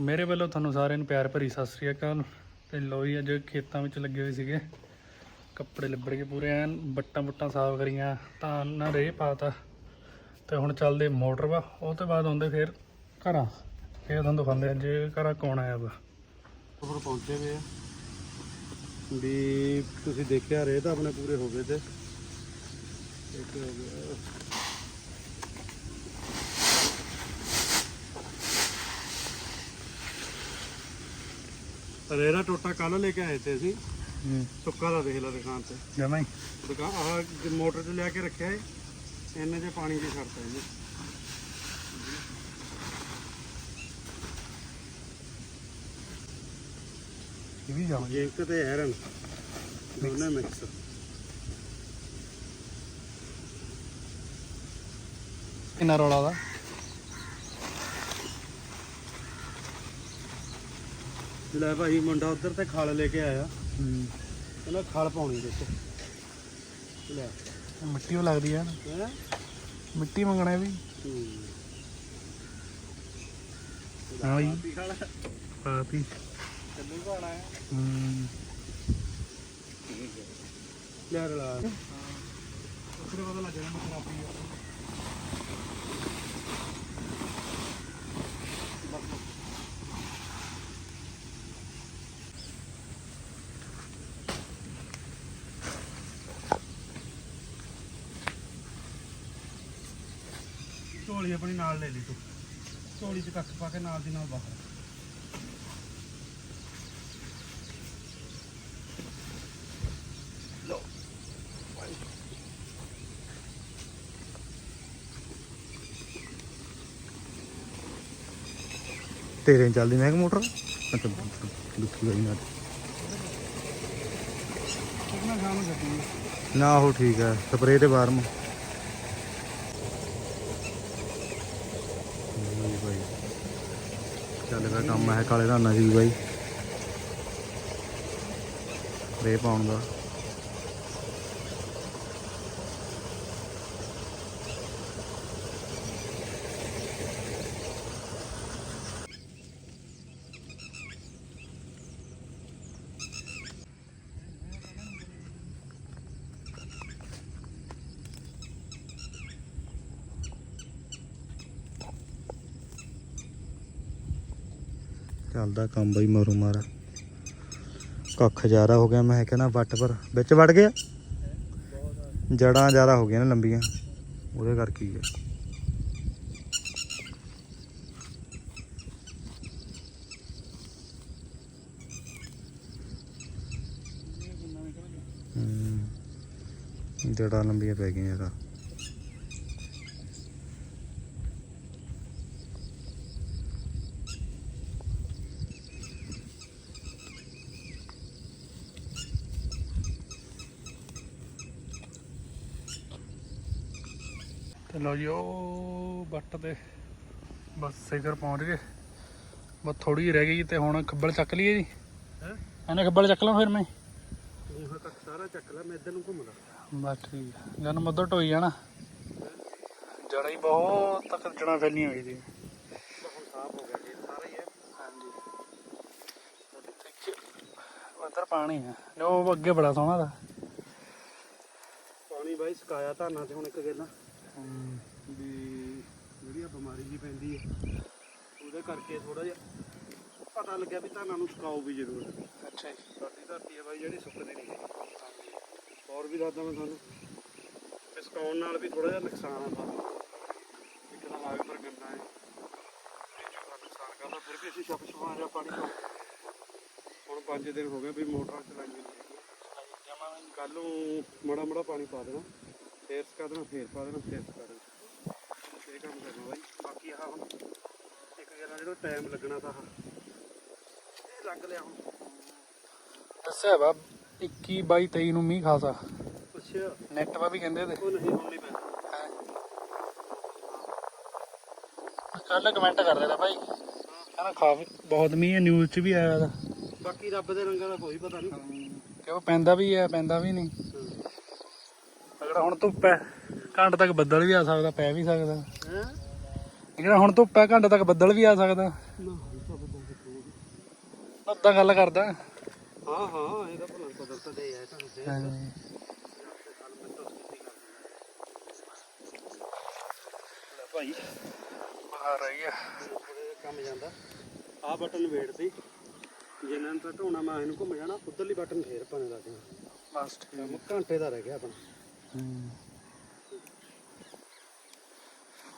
ਮੇਰੇ ਵੱਲੋਂ ਤੁਹਾਨੂੰ ਸਾਰਿਆਂ ਨੂੰ ਪਿਆਰ ਭਰੀ ਸਤਿ ਸ੍ਰੀ ਅਕਾਲ। ਤੇ ਲੋਈ ਅੱਜ ਖੇਤਾਂ ਵਿੱਚ ਲੱਗੇ ਹੋਏ ਸੀਗੇ। ਕੱਪੜੇ ਲੱਭੜ ਕੇ ਪੂਰੇ ਐਨ, ਬੱਟਾਂ ਬੁੱਟਾਂ ਸਾਫ਼ ਕਰੀਆਂ, ਤਾਂ ਨਾ ਰੇ ਪਾਤਾ। ਤੇ ਹੁਣ ਚੱਲਦੇ ਮੋਟਰ ਵਾ, ਉਹ ਤੋਂ ਬਾਅਦ ਆਉਂਦੇ ਫਿਰ ਘਰਾਂ। ਫਿਰ ਤੁਹਾਨੂੰ ਦਿਖਾਉਂਦੇ ਅੱਜ ਘਰਾਂ ਕੌਣ ਆਇਆ ਵਾ। ਉੱਪਰ ਪਹੁੰਚੇ ਹੋਏ ਵੀ ਤੁਸੀਂ ਦੇਖਿਆ ਰੇ ਤਾਂ ਆਪਣੇ ਪੂਰੇ ਹੋ ਗਏ ਤੇ। ਇੱਕ ਰੇਰਾ ਟੋਟਾ ਕੱਲ ਲੈ ਕੇ ਆਏ ਤੇ ਅਸੀਂ। ਸੁੱਕਾ ਦਾ ਦੇਖ ਲਾ ਦੁਕਾਨ ਤੇ। ਜਮਾਈ ਦੁਕਾਨ ਆਹ ਮੋਟਰ 'ਚ ਲਿਆ ਕੇ ਰੱਖਿਆ ਏ ਇੰਨੇ ਜੇ ਪਾਣੀ ਦੀ ਛੱਡਤਾ ਇਹਨੇ ਇਹ ਵੀ ਜਾਵਾਂ ਜਿੰਕ ਤੇ ਹੈਰਨ ਦੋਨੇ ਮਿਕਸ ਕਿੰਨਾ ਰੌਲਾ ਦਾ ਲੈ ਭਾਈ ਮੁੰਡਾ ਉਧਰ ਤੇ ਖਲ ਲੈ ਕੇ ਆਇਆ। ਹੂੰ। ਕਹਿੰਦਾ ਖਲ ਪਾਉਣੀ ਦੇਖੋ। ਲੈ। ਮਿੱਟੀ ਉਹ ਲੱਗਦੀ ਆ ਨਾ। ਹੈ? ਮਿੱਟੀ ਮੰਗਣਾ ਇਹ ਵੀ। ਹਾਂ। ਖਲ। ਪਾਤੀ। ਚੱਲੂ ਪਾਣਾ ਹੈ। ਹੂੰ। ਲੈ ਰਲਾ। ਉਸਰੇ ਪਤਾ ਲੱਗ ਜਾਣਾ ਖਰਾਬੀ ਆ। ਝੋਲੀ ਆਪਣੀ ਨਾਲ ਲੈ ਲਈ ਤੂੰ। ਝੋਲੀ 'ਚ ਕੱਖ ਪਾ ਕੇ ਨਾਲ ਦੀ ਨਾਲ ਬਾਹਰ ਤੇਰੇ ਚੱਲਦੀ ਮੈਂ ਕਿ ਮੋਟਰ? ਅੱਛਾ ਦੁੱਖੀ ਗਈ ਨਾ ਨਾ ਉਹ ਠੀਕ ਹੈ ਸਪਰੇਅ ਤੇ ਬਾਰਮ ਲਓ ਬਾਈ ਚੱਲ ਕੰਮ ਹੈ ਕਾਲੇ ਧਾਨਾ ਜੀ ਬਾਈ। ਰੇ ਪਾਉਣ ਦਾ। ਚੱਲਦਾ ਕੰਮ ਬਈ ਮਰੂ ਮਾਰਾ। ਕੱਖ ਜ਼ਿਆਦਾ ਹੋ ਗਿਆ, ਮੈਂ ਕਹਿੰਦਾ ਵੱਟ ਪਰ। ਵਿੱਚ ਵੜ ਗਿਆ? ਜੜਾਂ ਜ਼ਿਆਦਾ ਹੋ ਗਈਆਂ ਨਾ ਲੰਬੀਆਂ। ਉਹਦੇ ਕਰਕੇ ਹੀ ਹੈ। ਹੂੰ ਲੰਬੀਆਂ ਪੈ ਗਈਆਂ ਜ਼ਿਆਦਾ ਤੇ ਲਓ ਜੀ ਉਹ ਬੱਟ ਤੇ ਬਸ ਸਿਖਰ ਪਹੁੰਚ ਗਏ। ਬਸ ਥੋੜੀ ਰਹਿ ਗਈ ਤੇ ਹੁਣ ਖੱਬਲ ਚੱਕ ਲਈਏ ਜੀ। ਹੈ? ਇਹਨੇ ਖੱਬਲ ਚੱਕ ਲਾਂ ਫਿਰ ਮੈਂ। ਉਹ ਤੱਕ ਸਾਰਾ ਚੱਕ ਲੈ ਮੈਂ ਇੱਧਰ ਨੂੰ ਘੁੰਮਦਾ। ਬਸ ਠੀਕ ਆ। ਜਨ ਮੱਧਰ ਢੋਈ ਜਾਣਾ। ਜੜਾਂ ਹੀ ਬਹੁਤ ਤੱਕ ਜੜਾਂ ਫੈਲੀਆਂ ਹੋਈ ਹੋ ਹੀ ਹੈ। ਉਧਰ ਪਾਣੀ ਆ। ਉਹ ਅੱਗੇ ਬੜਾ ਸੋਹਣਾ ਦਾ। ਪਾਣੀ ਬਾਈ ਸੁਕਾਇਆ ਧਾਨਾਂ ਤੇ ਹੁਣ ਇੱਕ ਗੱਲਾਂ। ਵੀ ਜਿਹੜੀ ਆ ਬਿਮਾਰੀ ਜੀ ਪੈਂਦੀ ਹੈ ਉਹਦੇ ਕਰਕੇ ਥੋੜਾ ਜਿਹਾ ਪਤਾ ਲੱਗਿਆ ਵੀ ਧਾਨਾਂ ਨੂੰ ਸੁਕਾਓ ਵੀ ਜ਼ਰੂਰ ਅੱਛਾ ਜੀ ਸਾਡੀ ਧਰਤੀ ਹੈ ਬਾਈ ਜਿਹੜੀ ਸੁੱਕਦੀ ਨਹੀਂ ਹੈਗੀ ਹੋਰ ਵੀ ਦੱਸਦਾ ਮੈਂ ਤੁਹਾਨੂੰ ਕਿ ਸੁਕਾਉਣ ਨਾਲ ਵੀ ਥੋੜਾ ਜਿਹਾ ਨੁਕਸਾਨ ਆ ਸਾਨੂੰ ਇੱਕ ਤਾਂ ਲਾਗ ਪਰ ਗੰਨਾ ਹੈ ਇਹ ਨੁਕਸਾਨ ਕਰਦਾ ਫਿਰ ਵੀ ਅਸੀਂ ਛੱਪ ਛਪਾ ਜਾ ਪਾਣੀ ਹੁਣ 5 ਦਿਨ ਹੋ ਗਏ ਵੀ ਮੋਟਰ ਚਲਾਈ ਨਹੀਂ ਕੱਲ ਨੂੰ ਮੜਾ ਮੜਾ ਪਾਣੀ ਪਾ ਦੇਣਾ ਫੇਰ ਸਕਾ ਦੇਣਾ ਫੇਰ ਪਾ ਦੇਣਾ ਫੇਰ ਸਕਾ ਦੇਣਾ। ਇਹ ਕੰਮ ਕਰਨਾ ਬਾਈ। ਬਾਕੀ ਆਹ ਹੁਣ ਇੱਕ ਜਿਹੜਾ ਜਿਹੜਾ ਟਾਈਮ ਲੱਗਣਾ ਤਾਂ ਆਹ। ਇਹ ਲੱਗ ਲਿਆ ਹੁਣ। ਦੱਸਿਆ ਵਾ 21 22 23 ਨੂੰ ਮੀਂਹ ਖਾਸਾ। ਅੱਛਾ। ਨੈਟ ਵਾ ਵੀ ਕਹਿੰਦੇ ਤੇ ਉਹ ਨਹੀਂ ਹੁਣ ਨਹੀਂ ਪੈਂਦਾ। ਕੱਲ ਕਮੈਂਟ ਕਰ ਦੇਣਾ ਭਾਈ ਕਹਿੰਦਾ ਖਾਫ ਬਹੁਤ ਮੀਂਹ ਹੈ ਨਿਊਜ਼ 'ਚ ਵੀ ਆਇਆ ਦਾ ਬਾਕੀ ਰੱਬ ਦੇ ਰੰਗਾਂ ਦਾ ਕੋਈ ਪਤਾ ਨਹੀਂ। ਕਿਉਂ ਪੈਂਦਾ ਵੀ ਹੈ ਪੈਂਦਾ ਵੀ ਨਹੀਂ। ਅਗਰ ਹੁਣ ਧੁੱਪ ਹੈ ਘੰਟ ਤੱਕ ਬੱਦਲ ਵੀ ਆ ਸਕਦਾ ਪੈ ਵੀ ਸਕਦਾ। ਹੈ ਜਿਹੜਾ ਹੁਣ ਧੁੱਪ ਹੈ ਘੰਟੇ ਤੱਕ ਬੱਦਲ ਵੀ ਆ ਸਕਦਾ। ਤਾਂ ਉਦਾਂ ਗੱਲ ਕਰਦਾ। ਹਾਂ ਹਾਂ ਇਹ ਤਾਂ ਭਲਾ ਕੁਦਰਤ ਦੇ ਹੈ ਤੁਹਾਨੂੰ ਲੈ ਭਾਈ ਆ ਰਹੀ ਆ। ਕੰਮ ਜਾਂਦਾ ਆਹ ਬਟਨ ਵੇੜਤੀ ਜਿੰਨਾਂ ਨੂੰ ਢੋਣਾ ਮੈਂ ਇਹਨੂੰ ਘੁੰਮ ਜਾਣਾ। ਉਧਰਲੀ ਬਟਨ ਫੇਰ ਪਾਣੇ ਬਸ ਠੀਕ। ਘੰਟੇ ਦਾ ਰਹਿ ਗਿਆ ਆਪਣਾ।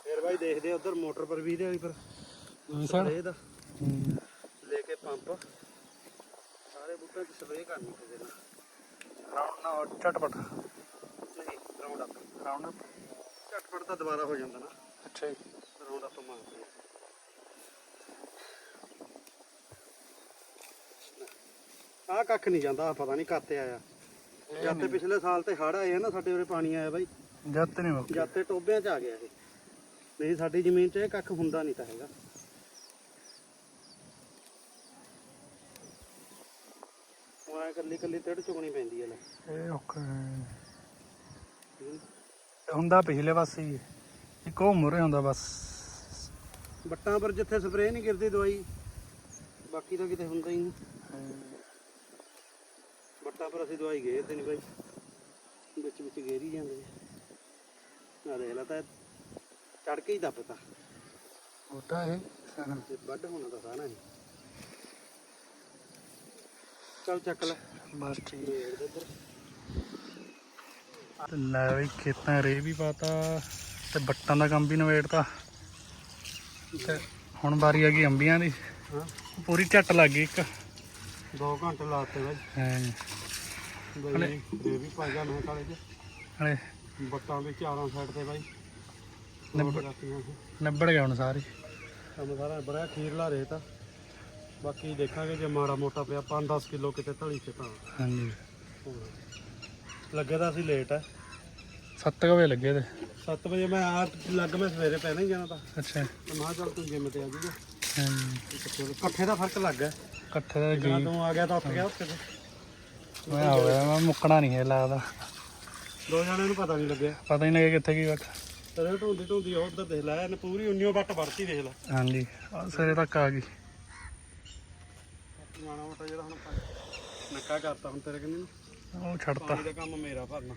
ਫੇਰ ਭਾਈ ਦੇਖਦੇ ਆ ਉਧਰ ਮੋਟਰ ਪਰ ਵੀ ਇਹਦੇ ਵਾਲੀ ਪਰ ਸਰ ਸਪਰੇਅ ਦਾ। ਹੂੰ। ਲੈ ਕੇ ਪੰਪ। ਸਾਰੇ ਬੂਟਿਆਂ 'ਚ ਸਪਰੇਅ ਕਰਨੀ ਕਿਸੇ ਨਾਲ ਰਾਉਂਡ ਨਾ ਝਟਪਟ। ਨਹੀਂ ਰਾਉਂਡ ਅਪ ਰਾਉਂਡ ਝਟਪਟ ਤਾਂ ਦੁਬਾਰਾ ਹੋ ਜਾਂਦਾ ਨਾ। ਅੱਛਾ ਜੀ। ਰਾਉਂਡ ਅਪ ਮਾਰਦੇ ਆ ਕੱਖ ਨਹੀਂ ਜਾਂਦਾ ਪਤਾ ਨਹੀਂ ਕਾਤੇ ਆਇਆ। ਜਦ ਤੇ ਪਿਛਲੇ ਸਾਲ ਤੇ ਹੜ ਆਏ ਆ ਨਾ ਸਾਡੇ ਉਰੇ ਪਾਣੀ ਆਇਆ ਬਾਈ। ਜਦ ਤੇ ਨਹੀਂ ਮੁੱਕ ਜਦ ਤੇ ਟੋਬਿਆਂ 'ਚ ਆ ਗਿਆ ਇਹ। ਨਹੀਂ ਸਾਡੀ ਜ਼ਮੀਨ 'ਚ ਇਹ ਕੱਖ ਹੁੰਦਾ ਨਹੀਂ ਤਾਂ ਹੈਗਾ। ਐ ਕੱਲੀ ਕੱਲੀ ਤੜ ਚੁਗਣੀ ਪੈਂਦੀ ਹੈ ਲੈ। ਇਹ ਔਖਾ ਹੈ। ਇਹ ਹੁੰਦਾ ਪਿਛਲੇ ਪਾਸੇ ਹੀ ਹੈ। ਇੱਕ ਉਹ ਮੁਰੇ ਹੁੰਦਾ ਬਸ। ਬੱਟਾਂ ਪਰ ਜਿੱਥੇ ਸਪਰੇਅ ਨਹੀਂ ਕਰਦੀ ਦਵਾਈ ਬਾਕੀ ਤਾਂ ਕਿਤੇ ਹੁੰਦਾ ਹੀ ਨਹੀਂ। ਬੱਟਾਂ ਪਰ ਅਸੀਂ ਦਵਾਈ ਗੇਰਦੇ ਨਹੀਂ ਬਾਈ। ਵਿੱਚ ਵਿੱਚ ਗੇਰੀ ਜਾਂਦੇ ਆ ਦੇਖ ਲਾ ਤਾਂ ਚੜ ਕੇ ਹੀ ਦੱਬਤਾ। ਹੋਤਾ ਹੈ ਤੇ ਵੱਢ ਹੋਣਾ ਤਾਂ ਸਾਰਾ ਹੀ। ਚੱਲ ਚੱਕ ਲੈ। ਬਸ ਠੀਕ। ਤੇ ਲੈ ਬਈ ਖੇਤਾਂ ਰੇ ਵੀ ਪਾਤਾ ਤੇ ਬੱਟਾਂ ਦਾ ਕੰਮ ਵੀ ਨਵੇੜਤਾ ਤੇ ਹੁਣ ਵਾਰੀ ਆ ਗਈ ਅੰਬੀਆਂ ਦੀ। ਹਾਂ। ਪੂਰੀ ਝੱਟ ਲੱਗ ਗਈ ਇੱਕ। 2 ਘੰਟੇ ਲਾਤੇ ਬਾਈ। ਹਾਂ। ਬਾਈ ਦੇ ਵੀ ਪਾ ਜਾ ਮੈਂ ਕਾਲੇ ਚ। ਹਲੇ। ਬੱਟਾਂ ਦੇ ਚਾਰਾਂ ਸਾਈਡ ਤੇ ਬਾਈ। ਨਿਬੜ- ਨਿਬੜ ਰੱਖੀਆਂ ਸੀ ਨਿਬੜ ਗਿਆ ਹੁਣ ਸਾਰੀ। ਕੰਮ ਸਾਰਾ ਬੜਾ ਖੀਰਲਾ ਰੇਤ ਆ ਬਾਕੀ ਦੇਖਾਂਗੇ ਜੇ ਮਾੜਾ ਮੋਟਾ ਪਿਆ 5-10 ਕਿਲੋ ਕਿਤੇ ਧਲੀ ਚ ਤਾਂ। ਹਾਂਜੀ। ਲੱਗੇ ਤਾਂ ਅਸੀਂ ਲੇਟ ਆ। 7 ਵਜੇ ਲੱਗੇ ਤੇ। 7 ਵਜੇ ਮੈਂ ਆ ਲੱਗ ਮੈਂ ਸਵੇਰੇ ਪਹਿਲਾਂ ਹੀ ਜਾਣਾ ਤਾਂ। ਅੱਛਾ। ਮੈਂ ਕਿਹਾ ਚੱਲ ਤੂੰ ਜਿੰਮ ਤੇ ਆ ਜੂਗਾ ਹਾਂਜੀ। ਇਕੱਠੇ ਦਾ ਫ਼ਰਕ ਲੱਗ ਗਿਆ। ਇਕੱਠੇ ਦਾ ਜਦੋਂ ਤੂੰ ਆ ਗਿਆ ਤਾਂ ਉੱਠ ਗਿਆ ਉੱਥੇ ਤੇ। ਮੈਂ ਹੋਇਆ ਮੈਂ ਮੁੱਕਣਾ ਨਹੀਂ ਹੈ ਲੱਗਦਾ। ਦੋ ਜਣਿਆਂ ਨੂੰ ਪਤਾ ਨਹੀਂ ਲੱਗਿਆ। ਪਤਾ ਹੀ ਨਹੀਂ ਲੱਗਿਆ ਕਿੱਥੇ ਕੀ ਬੱਟ ਤੇਰੇ ਢੋਂਦੀ ਢੋਂਦੀ ਉਹ ਉੱਧਰ ਦੇਖ ਲੈ ਇਹਨੇ ਪੂਰੀ 19 ਵੱਟ ਵੜਤੀ ਦੇਖ ਲੈ। ਹਾਂਜੀ ਆਹ ਸਿਰੇ ਤੱਕ ਆ ਗਈ। ਮਾਣਾ ਮੋਟਾ ਜਿਹੜਾ ਹੁਣ ਆਪਾਂ ਨੱਕਾ ਕਰਤਾ ਹੁਣ ਤੇਰੇ ਕਹਿੰਦੇ ਨੂੰ। ਉਹ ਛੱਡਤਾ। ਪਾਣੀ ਦਾ ਕੰਮ ਮੇਰਾ ਭਰਨਾ।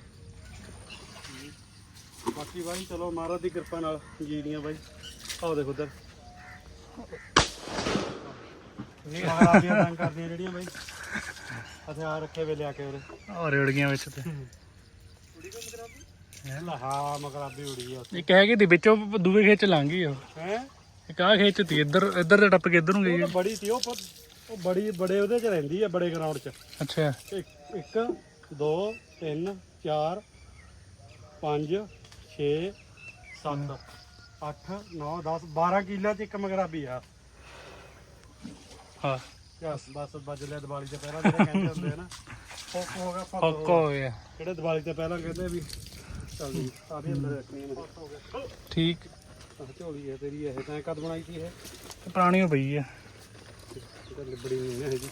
ਬਾਕੀ ਬਾਈ ਚਲੋ ਮਹਾਰਾਜ ਦੀ ਕਿਰਪਾ ਨਾਲ ਜੀੜੀਆਂ ਬਾਈ। ਆਓ ਦੇਖੋ ਉਧਰ। ਮਹਾਰਾਜੀਆਂ ਤੰਗ ਕਰਦੀਆਂ ਜਿਹੜੀਆਂ ਬਾਈ। ਹਥਿਆਰ ਰੱਖੇ ਵੇ ਲਿਆ ਕੇ ਉਰੇ। ਔਰ ਗਈਆਂ ਵਿੱਚ ਤੇ। ਲਹਾ ਮਗਰਾਬੀ ਉੜੀ ਆ ਇੱਕ ਹੈਗੀ ਦੀ ਵਿੱਚੋਂ ਦੂਏ ਖੇਤ ਚ ਲੰਘ ਗਈ ਉਹ। ਹੈ? ਇੱਕ ਆਹ ਖੇਤ ਚ ਤੀ ਇੱਧਰ ਇੱਧਰ ਟੱਪ ਕੇ ਇੱਧਰ ਨੂੰ ਗਈ ਉਹ। ਬੜੀ ਤੀ ਉਹ ਬੜੀ ਬੜੇ ਉਹਦੇ ਚ ਰਹਿੰਦੀ ਆ ਬੜੇ ਗਰਾਊਂਡ ਚ। ਅੱਛਾ। ਇੱਕ ਇੱਕ, ਦੋ ਤਿੰਨ ਚਾਰ ਪੰਜ 6 7 8 9 10 12 ਕਿੱਲਾ ਚ ਇੱਕ ਮਗਰਾਬੀ ਆ। ਹਾਂ। ਯਸ ਬਸ ਵੱਜ ਲਿਆ ਦੀਵਾਲੀ ਤੇ ਪਹਿਲਾਂ ਜਿਹੜੇ ਕਹਿੰਦੇ ਹੁੰਦੇ ਆ ਨਾ। ਫੋਕ ਹੋ ਗਿਆ ਫੱਕ ਫੱਕ ਹੋ ਗਿਆ। ਜਿਹੜੇ ਦੀਵਾਲੀ ਤੇ ਪਹਿਲਾਂ ਕਹਿੰਦੇ ਵੀ ਚੱਲ ਜੀ ਸਾਰੀ ਅੰਦਰ ਰੱਖਣੀ ਹੈ ਹੋ ਗਿਆ। ਠੀਕ। ਆਹ ਝੋਲੀ ਹੈ ਤੇਰੀ ਇਹ ਤਾਂ ਕਦ ਬਣਾਈ ਸੀ ਇਹ? ਤੇ ਪੁਰਾਣੀ ਹੋ ਪਈ ਆ। ਇਹ ਤਾਂ ਲਿਬੜੀ ਨਹੀਂ ਹੈ ਜੀ।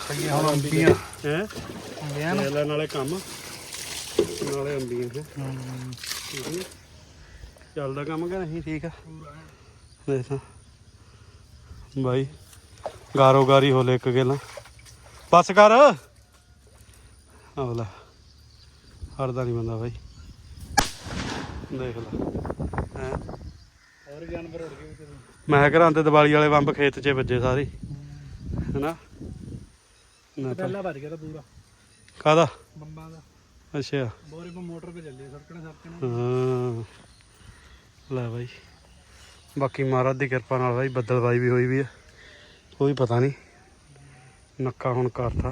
ਖਾਈਆਂ ਹੁਣ ਅੰਬੀਆਂ। ਹੈ? ਅੰਬੀਆਂ ਨੂੰ। ਲੈ ਨਾਲੇ ਕੰਮ। ਨਾਲੇ ਅੰਬੀਆਂ ਹੈ? ਚੱਲਦਾ ਕੰਮ ਕਿ ਨਹੀਂ? ਠੀਕ ਆ। ਦੇਖ। ਬਾਈ ਗਾਰੋ ਗਾਰੀ ਹੋ ਲੈ ਇੱਕ ਗੇਲਾ। ਬਸ ਕਰ। ਆਵਲਾ ਹੜਦਾ ਨਹੀਂ ਬੰਦਾ ਬਾਈ। ਦੇਖ ਲੈ ਹੈ। ਹੋਰ ਜਾਨਵਰ ਉੜ ਗਏ ਵਿੱਚ ਮੈਂ ਘਰਾਂ ਤੇ ਦੀਵਾਲੀ ਵਾਲੇ ਬੰਬ ਖੇਤ 'ਚ ਵੱਜੇ ਸਾਰੇ। ਹੈਨਾ? ਨਾ ਤਾਂ ਪਹਿਲਾਂ ਵੱਜ ਗਿਆ ਤਾਂ ਪੂਰਾ। ਕਾਦਾ ਬੰਬਾਂ ਦਾ। ਅੱਛਾ। ਬੋਰੇ ਪਾ ਮੋਟਰ ਤੇ ਚੱਲੇ ਸਰਕਣੇ ਸਰਕਣੇ ਹਾਂ। ਲੈ ਬਾਈ। ਬਾਕੀ ਮਹਾਰਾਜ ਦੀ ਕਿਰਪਾ ਨਾਲ ਬਾਈ ਬੱਦਲਬਾਈ ਵੀ ਹੋਈ ਵੀ ਆ। ਕੋਈ ਪਤਾ ਨਹੀਂ। ਨੱਕਾ ਹੁਣ ਕਰਤਾ।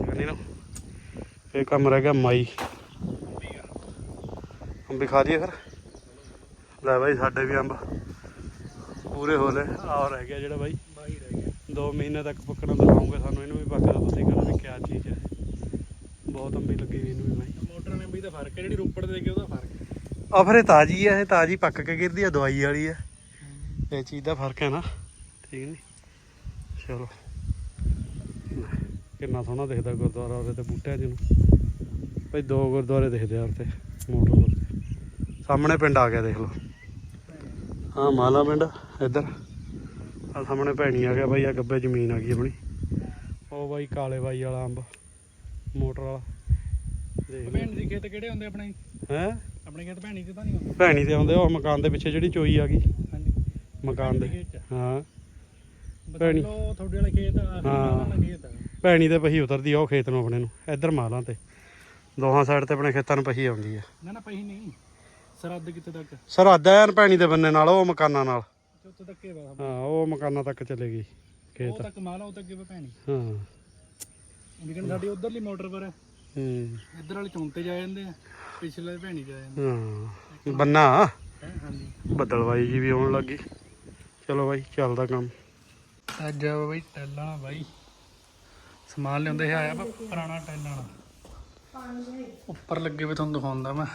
ਮੈਂ ਨਹੀਂ ਨਾ ਇਹ ਕੰਮ ਰਹਿ ਗਿਆ ਮਾਈ। ਅੰਬ ਖਾ ਲਈਏ ਫਿਰ। ਲੈ ਬਾਈ ਸਾਡੇ ਵੀ ਅੰਬ। ਪੂਰੇ ਹੋ ਲਏ। ਆ ਰਹਿ ਗਿਆ ਜਿਹੜਾ ਬਾਈ। ਬਾਈ ਰਹਿ ਗਿਆ 2 ਮਹੀਨੇ ਤੱਕ ਪੱਕਣਾ ਦਿਖਾਉਂਗੇ ਸਾਨੂੰ। ਇਹਨੂੰ ਵੀ ਪੱਕਦਾ ਤੁਸੀਂ ਕਹਿੰਦੇ ਵੀ ਕਿਆ ਚੀਜ਼ ਹੈ। ਬਹੁਤ ਅੰਬੀ ਲੱਗੀ ਵੀ ਇਹਨੂੰ ਵੀ ਬਾਈ। ਮੋਟਰ ਨੇ ਵੀ ਤਾਂ ਫ਼ਰਕ ਹੈ। ਜਿਹੜੀ ਰੋਪੜ ਦੇ ਕੇ ਉਹਦਾ ਫ਼ਰਕ ਹੈ। ਆ ਫਿਰ ਇਹ ਤਾਜੀ ਆ, ਇਹ ਤਾਜੀ ਪੱਕ ਕੇ ਗਿਰਦੀ ਆ, ਦਵਾਈ ਵਾਲੀ ਆ। ਇਹ ਚੀਜ਼ ਦਾ ਫ਼ਰਕ ਹੈ ਨਾ, ਠੀਕ ਨਹੀਂ? ਚਲੋ। ਕਿੰਨਾ ਸੋਹਣਾ ਦਿਖਦਾ ਗੁਰਦੁਆਰਾ ਉਹਦੇ ਤੇ ਬੂਟਿਆਂ 'ਚ ਭਾਈ ਦੋ ਗੁਰਦੁਆਰੇ ਦਿਖਦੇ ਆ ਉੱਤੇ ਮੋਟਰ ਉੱਤੇ। ਸਾਹਮਣੇ ਪਿੰਡ ਆ ਗਿਆ, ਦੇਖ ਲਓ। ਹਾਂ ਮਾਲਾ ਪਿੰਡ, ਇੱਧਰ। ਆ ਸਾਹਮਣੇ ਭੈਣੀ ਆ ਗਿਆ ਬਾਈ ਆ ਗੱਬੇ ਜ਼ਮੀਨ ਆ ਗਈ ਆਪਣੀ। ਉਹ ਬਾਈ ਕਾਲੇ ਬਾਈ ਵਾਲਾ ਅੰਬ, ਮੋਟਰ ਵਾਲਾ। ਦੇਖ ਭੈਣ ਦੀ ਖੇਤ ਕਿਹੜੇ ਹੁੰਦੇ ਆਪਣੇ? ਹੈ? ਆਪਣੇ ਖੇਤ ਭੈਣੀ ਤੇ ਤਾਂ ਨਹੀਂ ਹੁੰਦੇ ਭੈਣੀ ਤੇ ਆਉਂਦੇ ਉਹ ਮਕਾਨ ਦੇ ਪਿੱਛੇ ਜਿਹੜੀ ਚੋਈ ਆ ਗਈ। ਹਾਂਜੀ। ਮਕਾਨ ਦੇ। ਹਾਂ। ਭੈਣੀ। ਬਦਲੋ ਤੁਹਾਡੇ ਵਾਲੇ ਖੇਤ ਆ ਹਾਂ। ਵਾਲਾ ਖੇਤ ਆ। ਭੈਣੀ ਤੇ ਪਹੀ ਉਤਰਦੀ ਆ ਉਹ ਖੇਤ ਨੂੰ ਆਪਣੇ ਨੂੰ। ਇੱਧਰ ਮਾਲਾਂ ਤੇ। ਦੋਹਾਂ ਸਾਈਡ ਤੇ ਆਪਣੇ ਖੇਤਾਂ ਨੂੰ ਪਹੀ ਆਉਂਦੀ ਆ। ਨਾ ਨਾ ਪਈ ਨਹੀਂ। ਸਰਹੱਦ ਕਿੱਥੇ ਤੱਕ? ਸਰਹੱਦ ਐਨ ਭੈਣੀ ਦੇ ਬੰਨੇ ਨਾਲ ਉਹ ਮਕਾਨਾਂ ਨਾਲ। ਉੱਥੇ ਤੱਕ ਹੀ ਵਾ। ਹਾਂ ਉਹ ਮਕਾਨਾਂ ਤੱਕ ਚਲੇ ਗਈ ਉਹ ਖੇਤ ਤੱਕ ਮਾਲਾ ਉਹ ਤੱਕ ਵਾ ਭੈਣੀ। ਹਾਂ। ਲੇਕਿਨ ਸਾਡੀ ਉਧਰਲੀ ਮੋਟਰ ਪਰ ਹੂੰ। ਇੱਧਰ ਵਾਲੇ ਚੌਂਤੇ ਜਾ ਜਾਂਦੇ ਆ। ਪਿਛਲੇ ਭੈਣੀ ਹਾਂ ਬੰਨਾ? ਹਾਂਜੀ ਬੱਦਲਵਾਈ ਜੀ ਵੀ ਆਉਣ ਲੱਗੀ ਚਲੋ ਬਾਈ ਚੱਲਦਾ ਕੰਮ। ਅੱਜ ਆ ਬਈ ਟੈਲਾਂ ਬਾਈ। ਸਮਾਨ ਲਿਆਉਂਦੇ ਹੈ ਆਇਆ ਵਾ ਪੁਰਾਣਾ ਟੈਲਾਂ ਉੱਪਰ ਲੱਗੇ ਵੀ ਤੁਹਾਨੂੰ ਦਿਖਾਉਂਦਾ ਮੈਂ।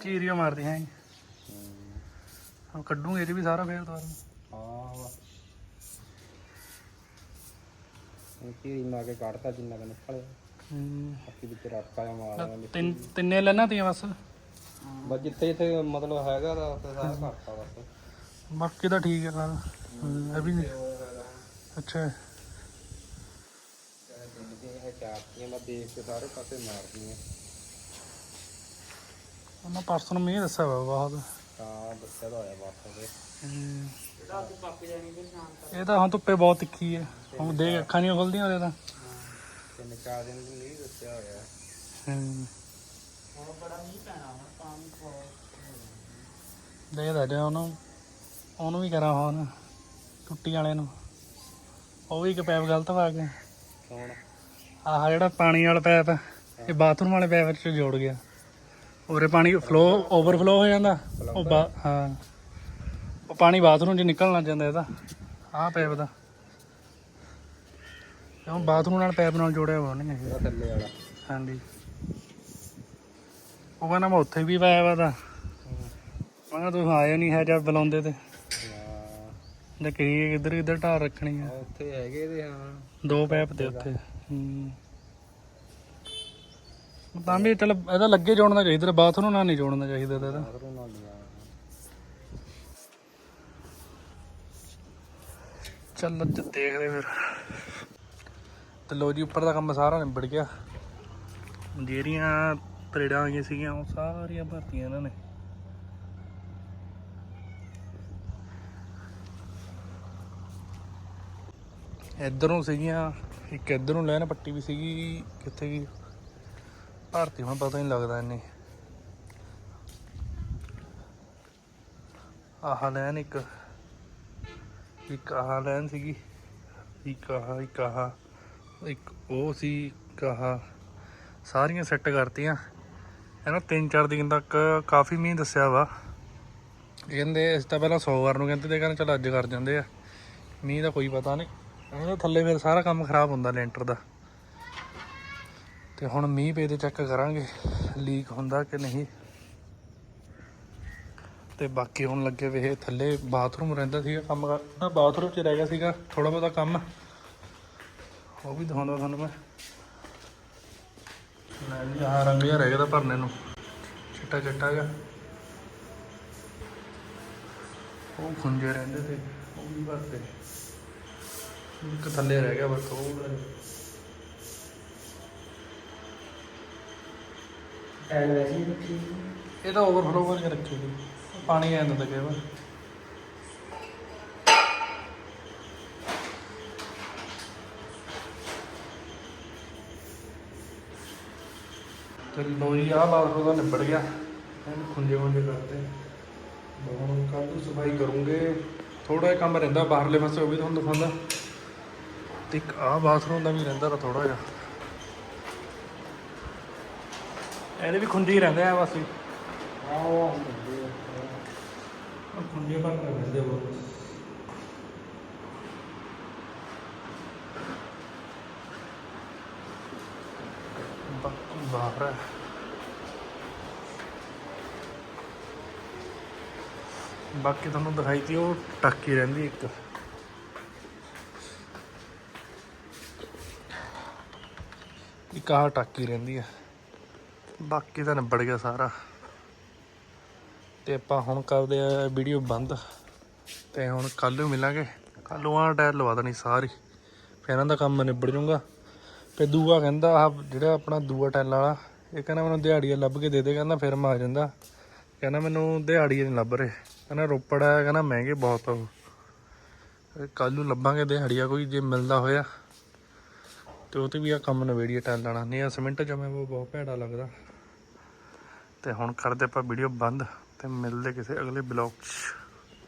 ਚੀਰੀਆਂ ਮਾਰਦੇ ਹੈ ਹਾਂ ਕੱਢੂਗੇ ਇਹ ਵੀ ਸਾਰਾ ਫੇਰ ਦੁਬਾਰਾ। ਹਾਂ ਇਹ ਚੀਰੀ ਮਾ ਕੇ ਕੱਢਤਾ ਜਿੰਨਾ ਕਿ ਨਿਕਲਿਆ। ਹੂੰ ਬਾਕੀ ਵਿੱਚ ਆ ਮਾਰ ਤਿੰਨ ਤਿੰਨੇ ਲੈਣਾ ਤੀਆਂ ਬਸ? ਬਸ ਜਿੱਥੇ ਜਿੱਥੇ ਮਤਲਬ ਹੈਗਾ ਤਾਂ ਉੱਥੇ ਸਾਰਾ ਘੱਟਾ ਬਸ। ਬਾਕੀ ਤਾਂ ਠੀਕ ਹੈ ਹੂੰ, ਇਹ ਵੀ ਨਹੀਂ। ਅੱਛਾ। ਇਹ ਚਾਰਤੀਆਂ ਮੈਂ ਦੇਖ ਕੇ ਸਾਰੇ ਪਾਸੇ ਮਾਰਦੀਆਂ ਉਹਨਾਂ ਪਰਸੋਂ ਨੂੰ ਮੀਂਹ ਦੱਸਿਆ ਵਾ ਬਹੁਤ। ਤਾਂ ਦੱਸਿਆ ਤਾਂ ਹੋਇਆ ਉਹਦੇ। ਹੂੰ। ਇਹ ਤਾਂ ਹੁਣ ਧੁੱਪੇ ਬਹੁਤ ਤਿੱਖੀ ਹੈ। ਹੁਣ ਦੇਖ ਅੱਖਾਂ ਨਹੀਂ ਖੁੱਲਦੀਆਂ ਉਹਦੇ ਤਾਂ। ਤਿੰਨ ਚਾਰ ਦਿਨ ਵੀ ਨਹੀਂ ਦੱਸਿਆ ਹੋਇਆ। ਹੂੰ ਦੇਖਦਾ ਜਾ ਉਹਨੂੰ ਉਹਨੂੰ ਵੀ ਕਰਾਂ ਹੁਣ ਟੁੱਟੀ ਵਾਲੇ ਨੂੰ। ਉਹ ਵੀ ਇੱਕ ਪੈਪ ਗਲਤ ਵਾ ਗਿਆ ਕੌਣ? ਆਹ ਜਿਹੜਾ ਪਾਣੀ ਵਾਲਾ ਪੈਪ ਹੈ। ਇਹ ਬਾਥਰੂਮ ਵਾਲੇ ਪੈਪ ਚ ਜੋੜ ਗਿਆ। ਉਰੇ ਪਾਣੀ ਫਲੋ ਓਵਰਫਲੋ ਹੋ ਜਾਂਦਾ। ਉਹ ਬਾ- ਹਾਂ। ਉਹ ਪਾਣੀ ਬਾਥਰੂਮ ਚ ਨਿਕਲਣ ਲੱਗ ਜਾਂਦਾ ਇਹਦਾ। ਆਹ ਪੈਪ ਦਾ। ਕਿਉਂ? ਬਾਥਰੂਮ ਨਾਲ ਪੈਪ ਨਾਲ ਜੋੜਿਆ ਹੋਇਆ ਨਹੀਂ ਇਹ ਉਹ ਥੱਲੇ ਵਾਲਾ। ਹਾਂਜੀ। ਉਹ ਕਹਿੰਦਾ ਮੈਂ ਉੱਥੇ ਵੀ ਪਾਇਆ ਵਾ ਤਾਂ। ਮੈਂ ਕਿਹਾ ਤੂੰ ਆਇਆ ਨਹੀਂ ਹੈ ਜਦ ਬੁਲਾਉਂਦੇ ਤੇ। ਜਾਂ ਕਹੀ ਕਿੱਧਰ ਕਿੱਧਰ ਢਾਰ ਰੱਖਣੀ ਆ। ਉਹ ਉੱਥੇ ਹੈਗੇ ਤੇ ਹਾਂ। ਦੋ ਪੈਪ ਤੇ ਉੱਥੇ। ਹੂੰ। ਤਾਂ ਵੀ ਚਲ ਇਹਦਾ ਲੱਗੇ ਜੋੜਨਾ ਚਾਹੀਦਾ ਬਾਥਰੂਮ ਨਾਲ ਨਹੀਂ ਜੋੜਨਾ ਚਾਹੀਦਾ ਇਹਦਾ। ਬਾਥਰੂਮ ਨਾਲ ਚੱਲ ਅੱਜ ਦੇਖਦੇ ਫਿਰ। ਤੇ ਲੋ ਜੀ, ਉੱਪਰ ਦਾ ਕੰਮ ਸਾਰਾ ਨਿਬੜ ਗਿਆ। ਜਿਹੜੀਆਂ ਤਰੇੜਾਂ ਆਈਆਂ ਸੀਗੀਆਂ, ਉਹ ਸਾਰੀਆਂ ਭਰਤੀਆਂ ਇਹਨਾਂ ਨੇ। ਇੱਧਰੋਂ ਸੀਗੀਆਂ, ਇੱਕ ਇੱਧਰੋਂ ਲੈਣ ਪੱਟੀ ਵੀ ਸੀਗੀ, ਕਿੱਥੇ ਗਈ? ਭਰਤੀ ਹੁਣ ਪਤਾ ਨਹੀਂ ਲੱਗਦਾ ਇੰਨੀ। ਆਹ ਲੈਣ ਇੱਕ ਇੱਕ ਆਹ ਲੈਣ ਸੀਗੀ, ਇੱਕ ਆਹ ਇੱਕ ਆਹ। ਇੱਕ ਉਹ ਸੀ ਕਹਾ ਸਾਰੀਆਂ ਸੈੱਟ ਕਰਤੀਆਂ। ਇਹਨਾਂ ਤਿੰਨ ਚਾਰ ਦਿਨ ਤੱਕ ਕਾਫੀ ਮੀਂਹ ਦੱਸਿਆ ਵਾ। ਕਹਿੰਦੇ ਇਸ ਤਾਂ ਪਹਿਲਾਂ ਸੋਮਵਾਰ ਨੂੰ ਕਹਿੰਦੇ ਤੇ ਕਹਿੰਦੇ ਚਲ ਅੱਜ ਕਰ ਜਾਂਦੇ ਆ। ਮੀਂਹ ਦਾ ਕੋਈ ਪਤਾ ਨਹੀਂ। ਉਹਨਾਂ ਦੇ ਥੱਲੇ ਫਿਰ ਸਾਰਾ ਕੰਮ ਖਰਾਬ ਹੁੰਦਾ ਲੈਂਟਰ ਦਾ। ਤੇ ਹੁਣ ਮੀਂਹ ਪੇ ਦੇ ਚੈੱਕ ਕਰਾਂਗੇ ਲੀਕ ਹੁੰਦਾ ਕਿ ਨਹੀਂ। ਤੇ ਬਾਕੀ ਹੁਣ ਲੱਗੇ ਵੇ ਥੱਲੇ ਬਾਥਰੂਮ ਰਹਿੰਦਾ ਸੀਗਾ ਕੰਮ ਕਰਦਾ ਬਾਥਰੂਮ 'ਚ ਰਹਿ ਗਿਆ ਸੀਗਾ ਥੋੜਾ ਬਹੁਤਾ ਕੰਮ। ਉਹ ਵੀ ਦਿਖਾਉਂਦਾ ਤੁਹਾਨੂੰ ਮੈਂ। ਲੈ ਜੀ ਆਹ ਰੰਗ ਜਿਹਾ ਰਹਿ ਗਿਆ ਤਾਂ ਭਰਨੇ ਨੂੰ। ਚਿੱਟਾ ਚਿੱਟਾ ਜਿਹਾ। ਉਹ ਖੁੰਝੇ ਰਹਿੰਦੇ ਤੇ ਉਹ ਵੀ ਭਰਤੇ ਇੱਕ ਥੱਲੇ ਰਹਿ ਗਿਆ ਬਸ ਜਿਹਾ ਟਾਈਮ ਵੈਸੇ ਹੀ ਰੱਖੀ ਇਹ ਤਾਂ ਓਵਰਫਲੋ ਕਰਕੇ ਰੱਖੀ ਸੀ ਪਾਣੀ ਆ ਜਾਂਦਾ ਕਈ ਵਾਰ ਤੇ ਲੋ ਜੀ ਆਹ ਬਾਥਰੂਮ ਦਾ ਨਿਬੜ ਗਿਆ। ਇਹਨੂੰ ਖੁੰਝੇ ਖੁੰਝੇ ਕਰਤੇ ਹੁਣ ਕੱਲ ਨੂੰ ਸਫ਼ਾਈ ਕਰੂੰਗੇ। ਥੋੜਾ ਜਿਹਾ ਕੰਮ ਰਹਿੰਦਾ ਬਾਹਰਲੇ ਪਾਸੇ ਉਹ ਵੀ ਤੁਹਾਨੂੰ ਦਿਖਾਉਂਦਾ। ਤੇ ਇੱਕ ਆਹ ਬਾਥਰੂਮ ਦਾ ਵੀ ਰਹਿੰਦਾ ਤਾਂ ਥੋੜਾ ਜਿਹਾ। ਇਹਦੇ ਵੀ ਖੁੰਝੇ ਹੀ ਰਹਿੰਦੇ ਆ ਬਸ। ਆਹ ਖੁੰਝੇ ਕੇ ਰਹਿੰਦੇ ਉਹ ਬਾਕੀ ਬਾਹਰ ਹੈ। ਬਾਕੀ ਤੁਹਾਨੂੰ ਦਿਖਾਈ ਤੀ, ਉਹ ਟੱਕੀ ਰਹਿੰਦੀ ਇੱਕ। ਇੱਕ ਆਹ ਟਾਕੀ ਰਹਿੰਦੀ ਆ। ਬਾਕੀ ਤਾਂ ਨਿਬੜ ਗਿਆ ਸਾਰਾ। ਤੇ ਆਪਾਂ ਹੁਣ ਕਰਦੇ ਆ ਵੀਡੀਓ ਬੰਦ। ਤੇ ਹੁਣ ਕੱਲ ਨੂੰ ਮਿਲਾਂਗੇ। ਕੱਲ ਨੂੰ ਆਹ ਟਾਇਰ ਲਵਾ ਦੇਣੀ ਸਾਰੀ। ਫਿਰ ਇਹਨਾਂ ਦਾ ਕੰਮ ਨਿਬੜ ਜਾਊਗਾ। ਤੇ ਦੂਆ ਕਹਿੰਦਾ ਆਹ ਜਿਹੜਾ ਆਪਣਾ ਦੂਆ ਟਾਇਲ ਵਾਲਾ, ਇਹ ਕਹਿੰਦਾ ਮੈਨੂੰ ਦਿਹਾੜੀਆ ਲੱਭ ਕੇ ਦੇ ਦੇ, ਕਹਿੰਦਾ ਫਿਰ ਮੈਂ ਆ ਜਾਂਦਾ। ਕਹਿੰਦਾ ਮੈਨੂੰ ਦਿਹਾੜੀਏ ਨਹੀਂ ਲੱਭ ਰਹੇ। ਕਹਿੰਦਾ ਰੋਪੜ ਆ ਕਹਿੰਦਾ ਮਹਿੰਗੇ ਬਹੁਤ ਉਹ। ਕੱਲ ਨੂੰ ਲੱਭਾਂਗੇ ਦਿਹਾੜੀਆ ਕੋਈ ਜੇ ਮਿਲਦਾ ਹੋਇਆ। ਤੇ ਉਹ ਤੇ ਵੀ ਆ ਕੰਮ ਨਵੇੜੀਏ ਟਾਇਲ ਲਾਣਾ ਨਹੀਂ ਆ ਸਿਮੈਂਟ ਜਮੇ ਉਹ ਬਹੁਤ ਭੈੜਾ ਲੱਗਦਾ। ਤੇ ਹੁਣ ਕਰਦੇ ਆਪਾਂ ਵੀਡੀਓ ਬੰਦ ਤੇ ਮਿਲਦੇ ਕਿਸੇ ਅਗਲੇ ਬਲੌਗ 'ਚ।